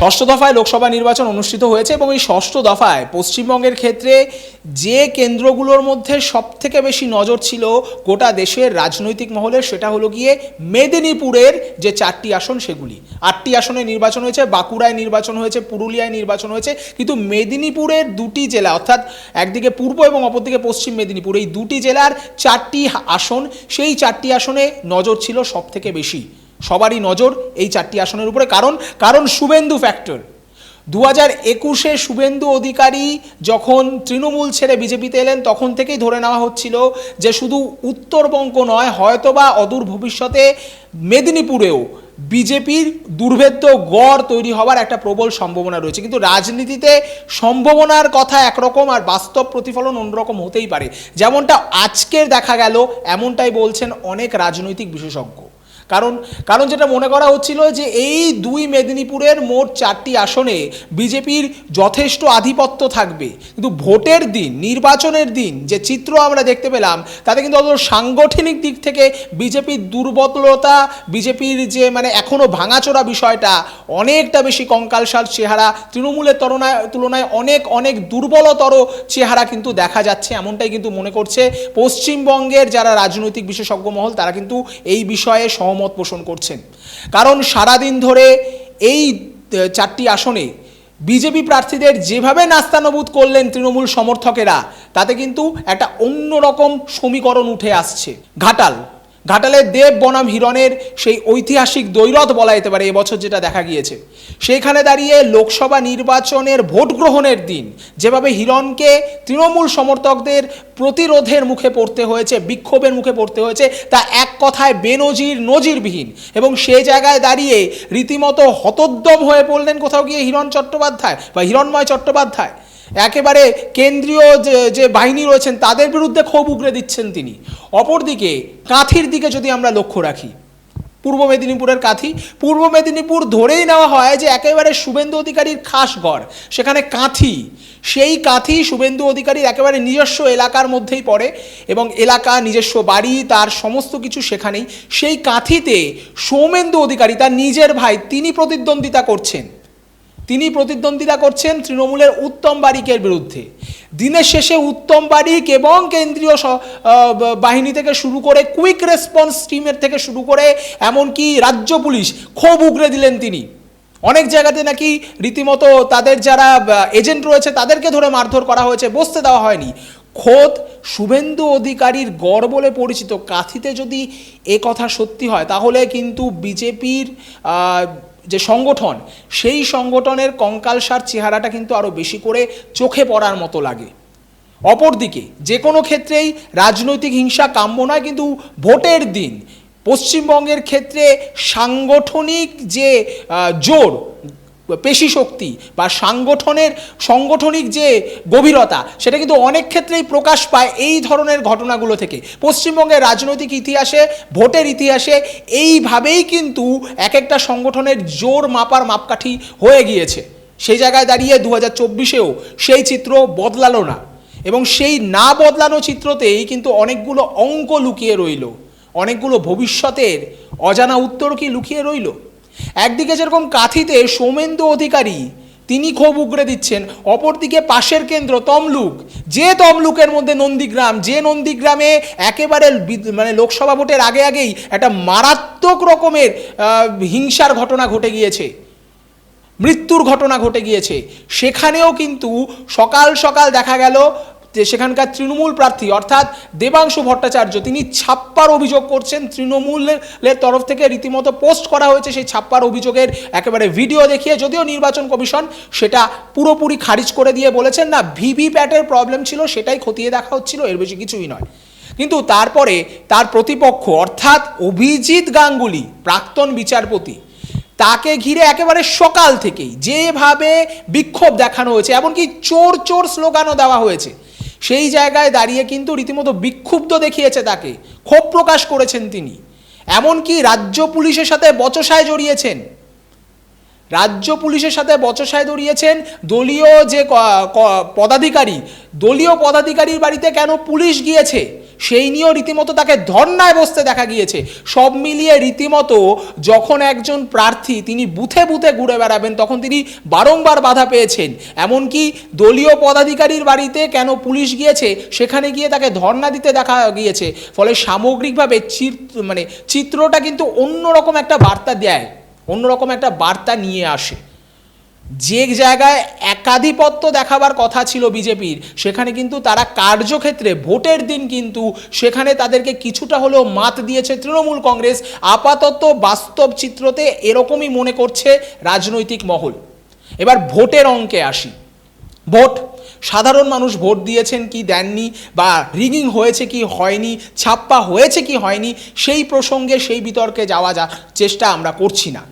ষষ্ঠ দফায় লোকসভা নির্বাচন অনুষ্ঠিত হয়েছে এবং এই ষষ্ঠ দফায় পশ্চিমবঙ্গের ক্ষেত্রে যে কেন্দ্রগুলোর মধ্যে সব থেকে বেশি নজর ছিল গোটা দেশের রাজনৈতিক মহলে সেটা হলো গিয়ে মেদিনীপুরের যে চারটি আসন সেগুলি। আটটি আসনে নির্বাচন হয়েছে, বাঁকুড়ায় নির্বাচন হয়েছে, পুরুলিয়ায় নির্বাচন হয়েছে, কিন্তু মেদিনীপুরের দুটি জেলা, অর্থাৎ একদিকে পূর্ব এবং অপরদিকে পশ্চিম মেদিনীপুর, এই দুটি জেলার চারটি আসন, সেই চারটি আসনে নজর ছিল সব থেকে বেশি। সবারই নজর এই চারটি আসনের উপরে। কারণ কারণ শুভেন্দু ফ্যাক্টর দু হাজার একুশে শুভেন্দু অধিকারী যখন তৃণমূল ছেড়ে বিজেপিতে এলেন, তখন থেকেই ধরে নেওয়া হচ্ছিল যে শুধু উত্তরবঙ্গ নয়, হয়তোবা অদূর ভবিষ্যতে মেদিনীপুরেও বিজেপির দুর্ভেদ্য গড় তৈরি হওয়ার একটা প্রবল সম্ভাবনা রয়েছে। কিন্তু রাজনীতিতে সম্ভাবনার কথা একরকম আর বাস্তব প্রতিফলন অন্যরকম হতেই পারে। যেমনটা আজকের দেখা গেল, এমনটাই বলছেন অনেক রাজনৈতিক বিশেষজ্ঞ। কারণ কারণ যেটা মনে করা হচ্ছিল যে এই দুই মেদিনীপুরের মোট চারটি আসনে বিজেপির যথেষ্ট আধিপত্য থাকবে। কিন্তু ভোটের দিন, নির্বাচনের দিন যে চিত্র আমরা দেখতে পেলাম, তাতে কিন্তু অত সাংগঠনিক দিক থেকে বিজেপির দুর্বলতা, বিজেপির যে মানে এখনও ভাঙাচোরা বিষয়টা অনেকটা বেশি কঙ্কালসার চেহারা, তৃণমূলের তুলনায় তুলনায় অনেক অনেক দুর্বলতর চেহারা কিন্তু দেখা যাচ্ছে, এমনটাই কিন্তু মনে করছে পশ্চিমবঙ্গের যারা রাজনৈতিক বিশেষজ্ঞ মহল, তারা কিন্তু এই বিষয়ে সহমত পোষণ করছেন। কারণ সারাদিন ধরে এই চারটি আসনে বিজেপি প্রার্থীদের যেভাবে নাস্তানবুদ করলেন তৃণমূল সমর্থকেরা, তাতে কিন্তু একটা অন্যরকম সমীকরণ উঠে আসছে। ঘাটাল ঘাটালের দেব বনাম হিরণের সেই ঐতিহাসিক দৈরথ বলা যেতে পারে, এবছর যেটা দেখা গিয়েছে। সেইখানে দাঁড়িয়ে লোকসভা নির্বাচনের ভোট গ্রহণের দিন, যেভাবে হিরণকে তৃণমূল সমর্থকদের প্রতিরোধের মুখে পড়তে হয়েছে, বিক্ষোভের মুখে পড়তে হয়েছে, তা এক কথায় বেনজির নজিরবিহীন। এবং সে জায়গায় দাঁড়িয়ে রীতিমতো হতোদ্যম হয়ে পড়লেন কোথাও গিয়ে হিরণ চট্টোপাধ্যায় বা হিরণময় চট্টোপাধ্যায়। একেবারে কেন্দ্রীয় যে বাহিনী রয়েছেন, তাদের বিরুদ্ধে ক্ষোভ উগরে দিচ্ছেন তিনি। অপরদিকে, কাঁথির দিকে যদি আমরা লক্ষ্য রাখি, পূর্ব মেদিনীপুরের কাঁথি, পূর্ব মেদিনীপুর ধরেই নেওয়া হয় যে একেবারে শুভেন্দু অধিকারীর খাস গড় সেখানে কাঁথি, সেই কাঁথি শুভেন্দু অধিকারীর একেবারে নিজস্ব এলাকার মধ্যেই পড়ে এবং এলাকা, নিজস্ব বাড়ি, তার সমস্ত কিছু সেখানেই। সেই কাঁথিতে সৌমেন্দু অধিকারী, তার নিজের ভাই, তিনি প্রতিদ্বন্দ্বিতা করছেন। তিনি প্রতিদ্বন্দ্বিতা করছেন তৃণমূলের উত্তম বারিকের বিরুদ্ধে। দিনের শেষে উত্তম বারিক এবং কেন্দ্রীয় বাহিনী থেকে শুরু করে কুইক রেসপন্স টিমের থেকে শুরু করে এমনকি রাজ্য পুলিশ ক্ষোভ উগরে দিলেন তিনি। অনেক জায়গাতে নাকি রীতিমতো তাদের যারা এজেন্ট রয়েছে তাদেরকে ধরে মারধর করা হয়েছে, বসতে দেওয়া হয়নি। খোদ শুভেন্দু অধিকারীর গড় বলে পরিচিত কাথিতে যদি এ কথা সত্যি হয়, তাহলে কিন্তু বিজেপির যে সংগঠন, সেই সংগঠনের কঙ্কালসার চেহারাটা কিন্তু আরও বেশি করে চোখে পড়ার মতো লাগে। অপরদিকে, যে কোনো ক্ষেত্রেই রাজনৈতিক হিংসা কাম্য নয়, কিন্তু ভোটের দিন পশ্চিমবঙ্গের ক্ষেত্রে সাংগঠনিক যে জোর পেশি শক্তি বা সাংগঠনের, সাংগঠনিক যে গভীরতা, সেটা কিন্তু অনেক ক্ষেত্রেই প্রকাশ পায় এই ধরনের ঘটনাগুলো থেকে। পশ্চিমবঙ্গের রাজনৈতিক ইতিহাসে, ভোটের ইতিহাসে এইভাবেই কিন্তু এক একটা সংগঠনের জোর মাপার মাপকাঠি হয়ে গিয়েছে। সেই জায়গায় দাঁড়িয়ে দু হাজার চব্বিশেও সেই চিত্র বদলালো না এবং সেই না বদলানো চিত্রতেই কিন্তু অনেকগুলো অঙ্ক লুকিয়ে রইল। অনেকগুলো ভবিষ্যতের অজানা উত্তর কি লুকিয়ে রইল? একদিকে যেরকম কাথিতে সৌমেন্দু অধিকারী, তিনি ক্ষোভ উগরে দিচ্ছেন, অপরদিকে পাশের কেন্দ্র তমলুক। যে তমলুকের মধ্যে নন্দীগ্রাম, যে নন্দীগ্রামে একেবারে মানে লোকসভা ভোটের আগে আগেই একটা মারাত্মক রকমের হিংসার ঘটনা ঘটে গিয়েছে। মৃত্যুর ঘটনা ঘটে গিয়েছে। সেখানেও কিন্তু সকাল সকাল দেখা গেল যে সেখানকার তৃণমূল প্রার্থী, অর্থাৎ দেবাংশু ভট্টাচার্য, তিনি ছাপ্পার অভিযোগ করছেন। তৃণমূলের তরফ থেকে রীতিমতো পোস্ট করা হয়েছে সেই ছাপ্পার অভিযোগের একেবারে ভিডিও দেখিয়ে, যদিও নির্বাচন কমিশন সেটা পুরোপুরি খারিজ করে দিয়ে বলেছেন, না, ভিভি প্যাটের প্রবলেম ছিল, সেটাই খতিয়ে দেখা হচ্ছিল, এর বেশি কিছুই নয়। কিন্তু তারপরে তার প্রতিপক্ষ, অর্থাৎ অভিজিৎ গাঙ্গুলি, প্রাক্তন বিচারপতি, তাকে ঘিরে একেবারে সকাল থেকেই যেভাবে বিক্ষোভ দেখানো হয়েছে, এমনকি চোর চোর স্লোগানও দেওয়া হয়েছে। সেই জায়গায় দাঁড়িয়ে কিন্তু রীতিমতো বিক্ষুব্ধ দেখিয়েছে তাকে, ক্ষোভ প্রকাশ করেছেন তিনি। এমনকি রাজ্য পুলিশের সাথে বচসায় জড়িয়েছেন। রাজ্য পুলিশের সাথে বচসায় জড়িয়েছেন দলীয় যে পদাধিকারী, দলীয় পদাধিকারীর বাড়িতে কেন পুলিশ গিয়েছে? সেই নিয়েও রীতিমতো তাকে ধর্নায় বসতে দেখা গিয়েছে। সব মিলিয়ে রীতিমতো যখন একজন প্রার্থী তিনি বুথে বুথে ঘুরে বেড়াবেন, তখন তিনি বারংবার বাধা পেয়েছেন। এমনকি দলীয় পদাধিকারীর বাড়িতে কেন পুলিশ গিয়েছে, সেখানে গিয়ে তাকে ধর্না দিতে দেখা গিয়েছে। ফলে সামগ্রিকভাবে মানে চিত্রটা কিন্তু অন্যরকম একটা বার্তা দেয়, অন্যরকম একটা বার্তা নিয়ে আসে। যে জায়গায় একাধিপত্য দেখাবার কথা ছিল বিজেপির, সেখানে কিন্তু তারা কার্যক্ষেত্রে ভোটের দিন কিন্তু সেখানে তাদেরকে কিছুটা হলেও মাত দিয়েছে তৃণমূল কংগ্রেস। আপাতত বাস্তব চিত্রতে এরকমই মনে করছে রাজনৈতিক মহল। এবার ভোটের অঙ্কে আসি। ভোট, সাধারণ মানুষ ভোট দিয়েছেন কি দেননি বা রিগিং হয়েছে কি হয়নি, ছাপ্পা হয়েছে কি হয়নি, সেই প্রসঙ্গে সেই বিতর্কে যাওয়া যা চেষ্টা আমরা করছি না।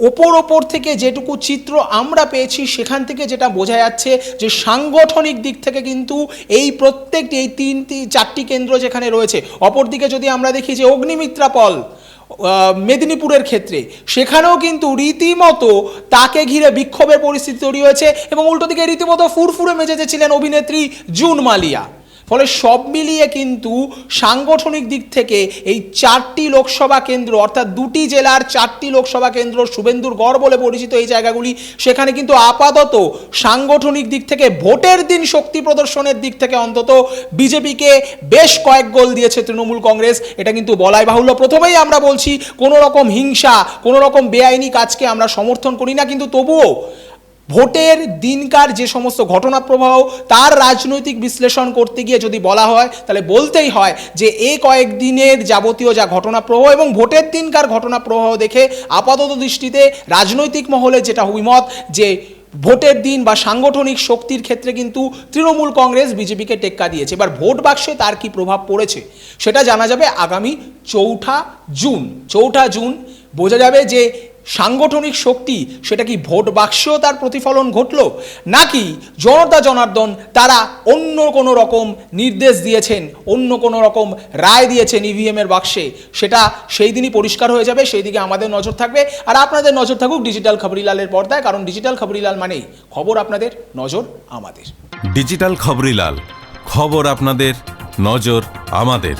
ওপর ওপর থেকে যেটুকু চিত্র আমরা পেয়েছি, সেখান থেকে যেটা বোঝা যাচ্ছে যে সাংগঠনিক দিক থেকে কিন্তু এই প্রত্যেকটি, এই তিনটি, চারটি কেন্দ্র যেখানে রয়েছে, অপরদিকে যদি আমরা দেখি যে অগ্নিমিত্রা পল মেদিনীপুরের ক্ষেত্রে, সেখানেও কিন্তু রীতিমতো তাকে ঘিরে বিক্ষোভের পরিস্থিতি তৈরি হয়েছে এবং উল্টো দিকে রীতিমতো ফুরফুরে মেজেতে ছিলেন অভিনেত্রী জুন মালিয়া। ফলে সব মিলিয়ে কিন্তু সাংগঠনিক দিক থেকে এই চারটি লোকসভা কেন্দ্র, অর্থাৎ দুটি জেলার চারটি লোকসভা কেন্দ্র, শুভেন্দুর গড় বলে পরিচিত এই জায়গাগুলি, সেখানে কিন্তু আপাতত সাংগঠনিক দিক থেকে ভোটের দিন শক্তি প্রদর্শনের দিক থেকে অন্তত বিজেপিকে বেশ কয়েক গোল দিয়েছে তৃণমূল কংগ্রেস। এটা কিন্তু বলাই বাহুল্য। প্রথমেই আমরা বলছি, কোনো রকম হিংসা, কোনো রকম বেআইনি কাজকে আমরা সমর্থন করি না, কিন্তু তবুও ভোটের দিনকার যে সমস্ত ঘটনা প্রবাহ, তার রাজনৈতিক বিশ্লেষণ করতে গিয়ে যদি বলা হয়, তাহলে বলতেই হয় যে এই কয়েকদিনের যাবতীয় যা ঘটনা প্রবাহ এবং ভোটের দিনকার ঘটনা প্রবাহ দেখে আপাতত দৃষ্টিতে রাজনৈতিক মহলে যেটা অভিমত যে ভোটের দিন বা সাংগঠনিক শক্তির ক্ষেত্রে কিন্তু তৃণমূল কংগ্রেস বিজেপিকে টেক্কা দিয়েছে। এবার ভোট বাক্সে তার কি প্রভাব পড়েছে, সেটা জানা যাবে আগামী চৌঠা জুন। চৌঠা জুন বোঝা যাবে যে সাংগঠনিক শক্তি, সেটা কি ভোট বাক্সেও তার প্রতিফলন ঘটল? নাকি জনতা জনার্দন তারা অন্য কোনো রকম নির্দেশ দিয়েছেন, অন্য কোনো রকম রায় দিয়েছেন ইভিএমের বাক্সে? সেটা সেই দিনই পরিষ্কার হয়ে যাবে, সেই দিকে আমাদের নজর থাকবে। আর আপনাদের নজর থাকুক ডিজিটাল খবরিলালের পর্দায়, কারণ ডিজিটাল খবরিলাল মানেই খবর আপনাদের, নজর আমাদের। ডিজিটাল খবরিলাল, খবর আপনাদের, নজর আমাদের।